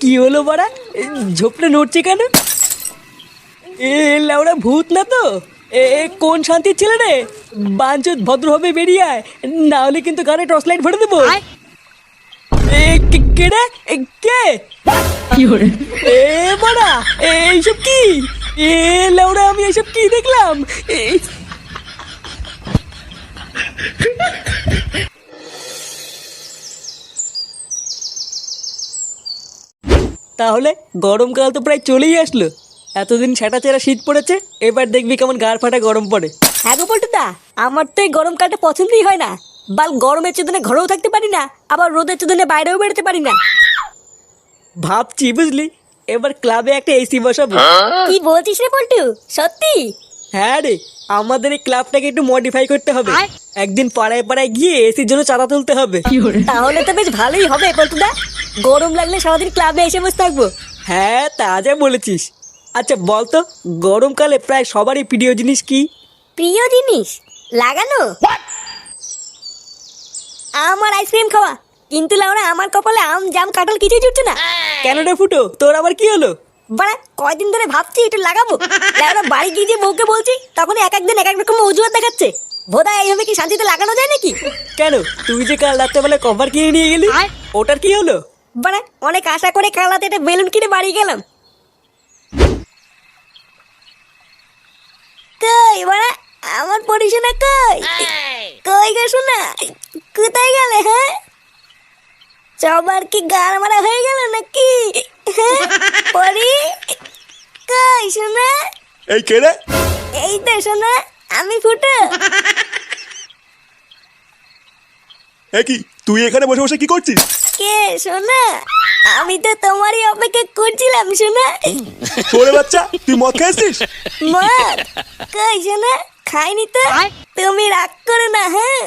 কি হলো বাড়া? ঝোপটা নড়ছে কেন? এ লাউড়া ভূত না তো? এ কোন শান্তির ছেলে রে? বাঞ্চুত ভদ্রভাবে বেরিয়ে আয়। না হলে কিন্তু গানে টর্চ লাইট ভরে দেবো। এ কে- কে রে এ, কে? এ বাড়া এ, এইসব কি? এ লাউড়া আমি এইসব কি দেখলাম? তাহলে গরমকাল তো প্রায় চলেই আসলো। এতদিন সেটা চেরা শীত পড়েছে এবার দেখবি কেমন গাড় ফাটা গরম পড়ে। হ্যাঁ গো পল্টুদা আমার তো এই গরমকালটা পছন্দই হয় না। বাল গরমের চোদনে ঘরেও থাকতে পারি না আবার রোদের চোদনে বাইরেও বেরোতে পারি না। ভাবছি বুঝলি? এবার ক্লাবে একটা এসি বসাবো। কি বলছিস রে পল্টু? সত্যি? হ্যাঁ রে আমাদের এই ক্লাবটাকে একটু মডিফাই করতে হবে। একদিন পাড়ায় পাড়ায় গিয়ে এসির জন্য চাঁদা তুলতে হবে। তাহলে তো বেশ ভালোই হবে পল্টুদা গরম লাগলে সারাদিন ক্লাবে এসে বসে থাকব। হ্যাঁ তা যা বলেছিস। আচ্ছা বলতো গরমকালে প্রায় সবারই প্রিয় জিনিস কি? প্রিয় জিনিস? লাগানো? আমার আইসক্রিম খাওয়া। কিন্তু লাউরা আমার কপালে আম জাম কাঁঠাল কিছুই জুটছে না। কেন রে ফুটো? তোর আবার কি হলো? বাড়া কয়দিন ধরে ভাবছি একটু লাগাবো। লাউরা বাড়ি গিয়ে যে বউকে বলছি তখন এক একদিন এক এক রকম অজুহাত দেখাচ্ছে। বোধা এইভাবে কি শান্তিতে লাগানো যায় নাকি? কেন? তুই যে কাল রাত্রেবেলা কভার কিনে নিয়ে গেলি ওটার কি হলো? বাড়া অনেক আশা করে কাল রাতে একটা বেলুন কিনে বাড়ি গেলাম। কই বাড়া আমার পরিশোনা কই? কই গো শোনা কোথায় গেলে হ্যাঁ? সবার কি মারা হয়ে গেল নাকি? হ্যাঁ? পরি কই শোনা? এই কে রে? এই তো শোনা আমি ফুটো। এ কি তুই এখানে বসে বসে কি করছিস? কে শোনা? আমি তো তোমারই অপেক্ষা করছিলাম শোনা। তোরে বাচ্চা তুই মদ খেয়েছিস? মর কই শোনা? খাইনি তো তুমি রাগ করো না হ্যাঁ?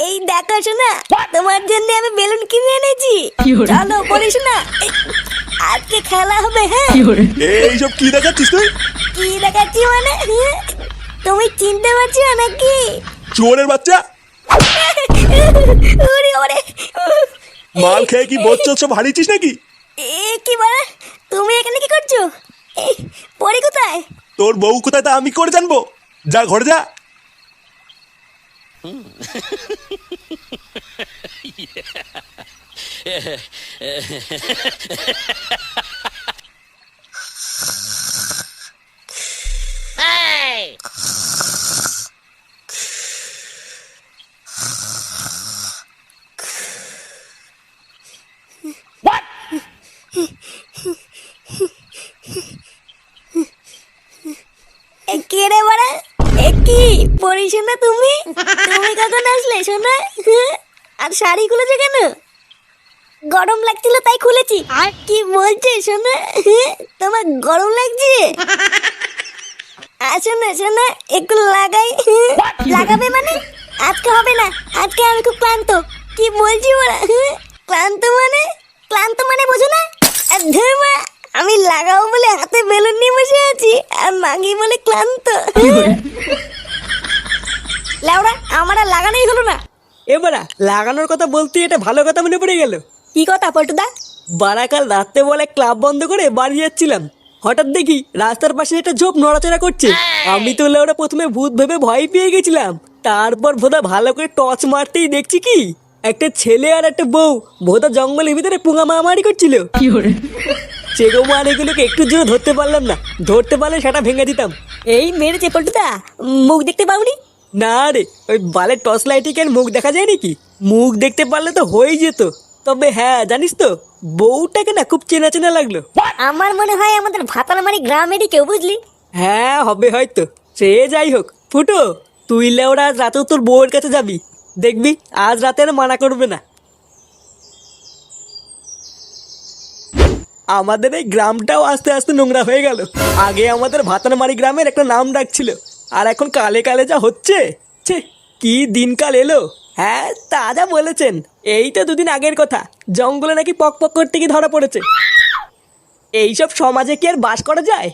এই দেখো শোনা তোমার জন্য আমি বেলুন কিনে এনেছি। চলো পড়িস না আজকে খেলা হবে হ্যাঁ? এইসব কি দেখাচ্ছিস তুই? কি দেখাচ্ছি মানে? হ্যাঁ? তুমি চিনতে পারছ নাকি? চোরের বাচ্চা? ওরে ওরে। মাল খেয়ে কি বোধ সব হারিয়েছিস নাকি? এ কি মানে তুমি এখানে কি করছ? এই, পরি কোথায়? তোর বউ কোথায় তা আমি করে জানব। যা ঘরে যা। এ কে রে বাড়া এ কি শোনা তুমি? তুমি কখন আসলে শোনা হ্যাঁ? আর শাড়ি খুলেছো কেন? গরম লাগছিল তাই খুলেছি। আর? কি বলছে শোনা হ্যাঁ? তোমার গরম লাগছে? আসো না শোনা একটু লাগাই? লাগাবে মানে? আজকে হবে না আজকে আমি খুব ক্লান্ত। কি বলছি ওরা? ক্লান্ত মানে? ক্লান্ত মানে বোঝো না? আমি লাগাবো বলে হাতে বেলুন নিয়ে বসে আছি আর মাগি বলে ক্লান্ত। লাউড়া লাগানোই হলো না। এবারা লাগানোর কথা বলতে এটা ভালো কথা মনে পড়ে গেল। কি কথা পল্টুদা? বারাকাল রাত্রে বলে ক্লাব বন্ধ করে বাড়ি যাচ্ছিলাম। হঠাৎ দেখি রাস্তার পাশে একটা ঝোপ নড়াচড়া করছে। আমি তো ওরা প্রথমে ভূত ভেবে ভয় পেয়ে গেছিলাম। তারপর ভোদা ভালো করে টর্চ মারতেই দেখছি কি? একটা ছেলে আর একটা বউ ভোদা জঙ্গলের ভিতরে পুঙা মারামারি করছিল। চেগো মারিগুলোকে একটু জন্য ধরতে পারলাম না। ধরতে পারলে সেটা ভেঙে দিতাম। এই মেরেছে পল্টুদা। মুখ দেখতে পাওনি? না রে ওই বালের টর্চ লাইটে কি আর মুখ দেখা যায় নাকি? মুখ দেখতে পারলে তো হয়েই যেত। তবে হ্যাঁ জানিস তো বউটাকে না খুব চেনা চেনা লাগল। আমার মনে হয় আমাদের ভাতারমারি গ্রামেরই কেউ বুঝলি। হ্যাঁ হবে হয়তো। সে যাই হোক ফুটো তুই লেওরা আজ রাতেও তোর বউয়ের কাছে যাবি। দেখবি আজ রাতে আর মানা করবে না। আমাদের এই গ্রামটাও আস্তে আস্তে নোংরা হয়ে গেল। আগে আমাদের ভাতারমারি গ্রামের একটা নাম ডাকছিল। আর এখন কালে কালে যা হচ্ছে, ছে, কি দিনকাল এলো? হ্যাঁ তা যা বলেছেন, এই তো দুদিন আগের কথা, জঙ্গলে নাকি পক পক করতে গিয়ে ধরা পড়েছে। এইসব সমাজে কি আর বাস করা যায়?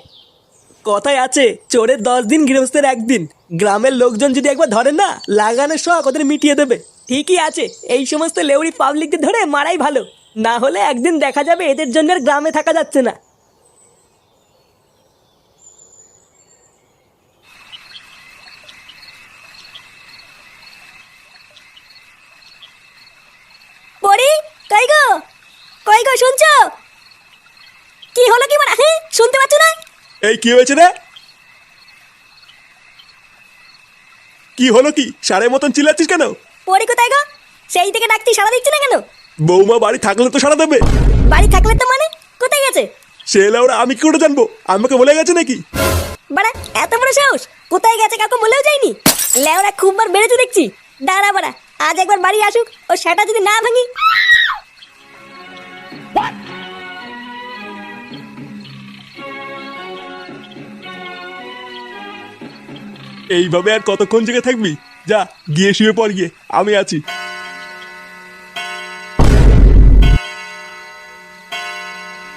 কথায় আছে, চোরের দশ দিন, গৃহস্থের একদিন। গ্রামের লোকজন যদি একবার ধরে না, লাগানোর শখ ওদের মিটিয়ে দেবে। ঠিকই আছে, এই সমস্ত লেউরি পাবলিকদের ধরে মারাই ভালো। না হলে একদিন দেখা যাবে এদের জন্য আর গ্রামে থাকা যাচ্ছে না পড়ি কই গো কই গো শুনছো কি হলো কি মানে হ্যাঁ শুনতে পাচ্ছ না এই কি হয়েছে রে? কি হলো কি? সারের মতন চিল্লাচ্ছিস কেন? পড়ি কোথায় গো? সেই থেকে ডাকতি সারা দিচ্ছে না কেন? বৌমা বাড়ি থাকলে তো সারা দেবে। বাড়ি থাকলে তো মানে? কোথায় গেছে? সে ওরা আমি কি করে জানব? আমাকে বলে গেছে নাকি? বাড়া এত বড় সাহস? কোথায় গেছে কাউকে বলেও যায়নি? লেওরা খুব বার বেড়েছে দেখছি। দাঁড়া বাড়া আজ একবার বাড়ি আসুক ও সেটা যদি না ভাঙি। এইভাবে আর কতক্ষণ জেগে থাকবি? যা গিয়ে শুয়ে পড় গিয়ে। আমি আছি।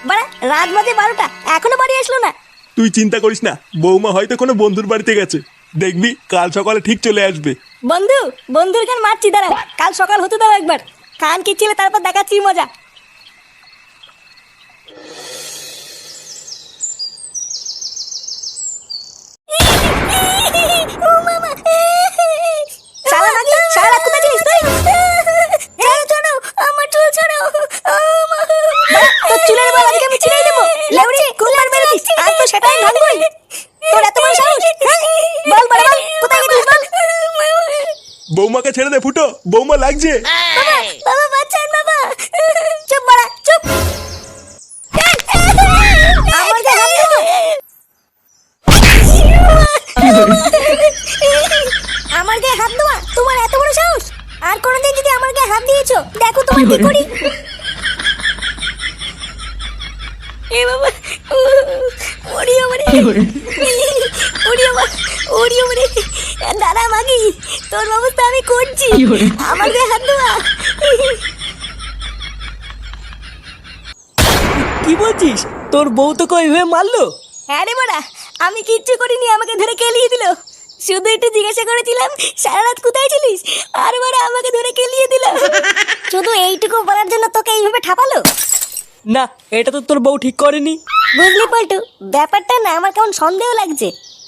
বাড়া রাত বাজে বারোটা। এখনও বাড়ি আসলো না। তুই চিন্তা করিস না বৌমা হয়তো কোনো বন্ধুর বাড়িতে গেছে। দেখবি কাল সকালে ঠিক চলে আসবে। বন্ধু বন্ধুর গান মারছি দাঁড়া কাল সকাল হতে দাও একবার। খান কি ছিল তারপর দেখাচ্ছি মজা ও মামা শালা নাকি শালা রাত কোথায় ছিলিস তুই ছাড়ো ছাড়ো আমার চুল ছাড়ো ও মা তোর চুলের বল আজকে আমি ছিঁড়ে দেবো লেউড়ি কুলার মেরেছিস আজ তো সেটাই ভাঙবই। তোর এত বড় সাহস? বল বল বল কোথায় গেছিস বল? বৌমাকে ছেড়ে দে ফুটো। বৌমা লাগছে। কি করি এ বাবা ওরি আমারে। ওরি আমার ওরি আমারে। দাঁড়া মাগি তোর ব্যবস্থা আমি করছি। আমার গায়ে হাত দেওয়া। কি বলছিস? তোর বউ তোকে ওইভাবে মারলো? হ্যাঁ রে বড়া আমি কিচ্ছু করিনি আমাকে ধরে কেলিয়ে দিল। শুধু একটু জিজ্ঞাসা করেছিলাম সারা রাত কোথায় ছিলিস? আর বড়া আমাকে ধরে কেলিয়ে দিল। শুধু এইটুকু বলার জন্য তোকে এইভাবে ঠাপালো? না এটা তো তোর বউ ঠিক করেনি। বুঝলি পল্টু ব্যাপারটা না আমার কেমন সন্দেহ লাগছে।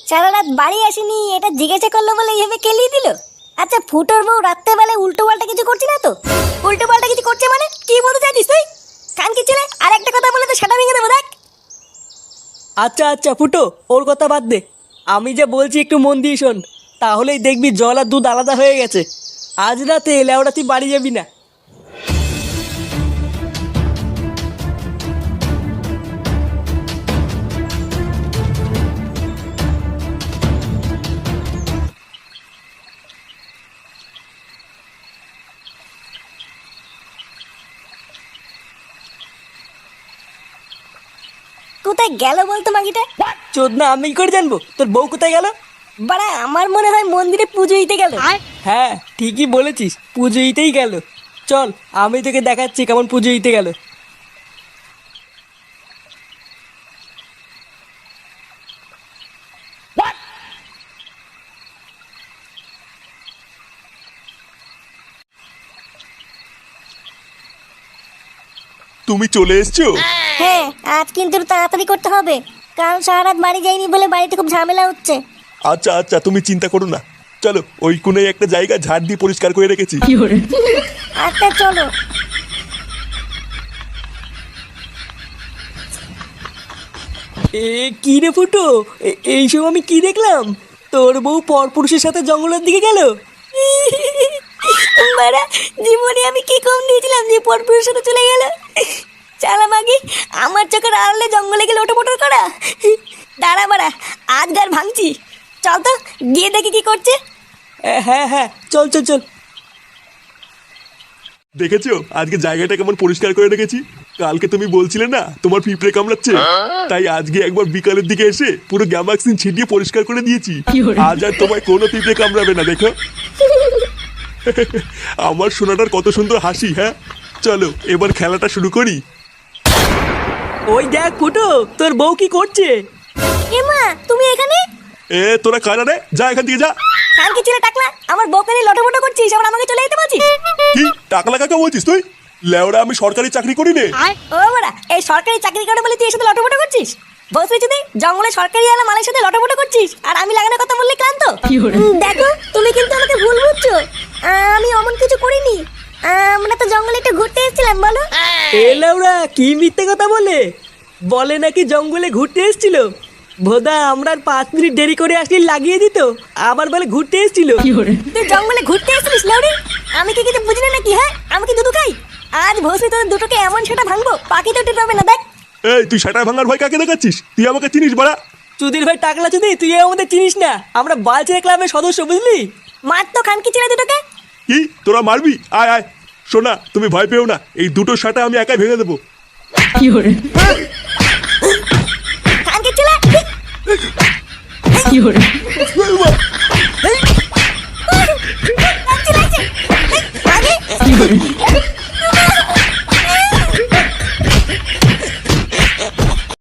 সারা রাত বাড়ি আসেনি এটা জিজ্ঞাসা করল বলে এইভাবে কেলিয়ে দিল? আচ্ছা ফুটোর বউ রাত্রেবেলায় উল্টো পাল্টা কিছু করছে না তো? উল্টো পাল্টা কিছু করছে মানে? কি বলতে চাইছিস তুই? কান কি ছেলে আর একটা কথা বলে তো সেটা ভেঙে দেবো দেখ। আচ্ছা আচ্ছা ফুটো ওর কথা বাদ দে। আমি যে বলছি একটু মন দিয়ে শোন, তাহলেই দেখবি জল আর দুধ আলাদা হয়ে গেছে। আজ রাতে লেওড়া তুই বাড়ি যাবি না। কোথায় গেল বলতো মাগিটা? চোদ না আমি কি করে জানব। তোর বউ কোথায় গেল? বাড়া আমার মনে হয় মন্দিরে পুজো দিতে গেল। হ্যাঁ ঠিকই বলেছিস পুজো দিতেই গেল। চল আমি তোকে দেখাচ্ছি কেমন পুজো দিতে গেল। তুমি চলে এসছো? হ্যাঁ আজ কিন্তু একটু তাড়াতাড়ি করতে হবে। কাল সারা রাত বাড়ি যাইনি বলে বাড়িতে খুব ঝামেলা হচ্ছে। আচ্ছা আচ্ছা তুমি চিন্তা করো না। চলো ওই কোণে একটা জায়গা ঝাড় দিয়ে পরিষ্কার করে রেখেছি। আচ্ছা চলো। এ কি রে ফুটো? এইসব আমি কি দেখলাম? তোর বউ পরপুরুষের সাথে জঙ্গলের দিকে গেল? বাড়া জীবনে আমি কি কম দিয়েছিলাম যে পরপুরের সাথে চলে গেল? চালা মাগি আমার চোখের আড়লে জঙ্গলে গেলে ওটো মোটর করা। দাঁড়া বাড়া আজ গার ভাঙছি। চল তো গিয়ে দেখি কি করছে। হ্যাঁ হ্যাঁ চল চল চল। দেখেছ? আজকে জায়গাটা কেমন পরিষ্কার করে রেখেছি। কালকে তুমি বলছিলে না তোমার পিঁপড়ে কামড়াচ্ছে। তাই আজকে একবার বিকালের দিকে এসে পুরো গ্যামাক্সিন ছিটিয়ে পরিষ্কার করে দিয়েছি। আজ আর তোমায় কোনো পিঁপড়ে কামড়াবে না দেখো। আমার সোনাটার কত সুন্দর হাসি হ্যাঁ? চলো এবার খেলাটা শুরু করি। ওই দেখ ফুটো তোর বউ কি করছে? এমা তুমি এখানে? এ তোরা কারা রে? যা এখান থেকে যা। কালকে ছেলে টাকলা আমার বউকে নিয়ে লটোমটো করছিস আবার আমাকে চলে যেতে বলছিস? কি টাকলা কাকা বলছিস তুই? লেওরা আমি সরকারি চাকরি করি রে ও বড়া এই সরকারি চাকরি করে বলে তুই এর সাথে লটোমটো করছিস? বসে যদি জঙ্গলে সরকারি আলা মালের সাথে লটোমটো করছিস আর আমি লাগানোর কথা বললে ক্লান্ত? দেখো তুমি কিন্তু আমাকে ভুল বুঝছ। আমি অমন কিছু করিনি। আমরা তো জঙ্গলে একটু ঘুরতে এসেছিলাম বলো। এ লেওরা কি মিথ্যে কথা বলে? বলে নাকি জঙ্গলে ঘুরতে এসেছিল? ভোদা আমরা আর পাঁচ মিনিট দেরি করে আসলে লাগিয়ে দিত। আবার বলে ঘুরতে এসেছিল। তুই জঙ্গলে ঘুরতে এসেছিস লাউরি? আমি কি কিছু বুঝি না নাকি হ্যাঁ? আমি কি দুধু খাই? আজ ভোসে তোর দুটোকে এমন সেটা ভাঙবো পাখি তো টের পাবে না দেখ। এই তুই সেটা ভাঙার ভয় কাকে দেখাচ্ছিস? তুই আমাকে চিনিস বাড়া। চুদির ভাই টাকলা চুদি তুই আমাদের চিনিস না। আমরা বালচের ক্লাবের সদস্য বুঝলি? মার তো খানকি চিনা দুটোকে? কি? তোরা মারবি? আয় আয়। শোনা তুমি ভয় পেও না। এই দুটো শাটা আমি একাই ভেঙে দেবো। কি হরে? কি হরে? কি হরে?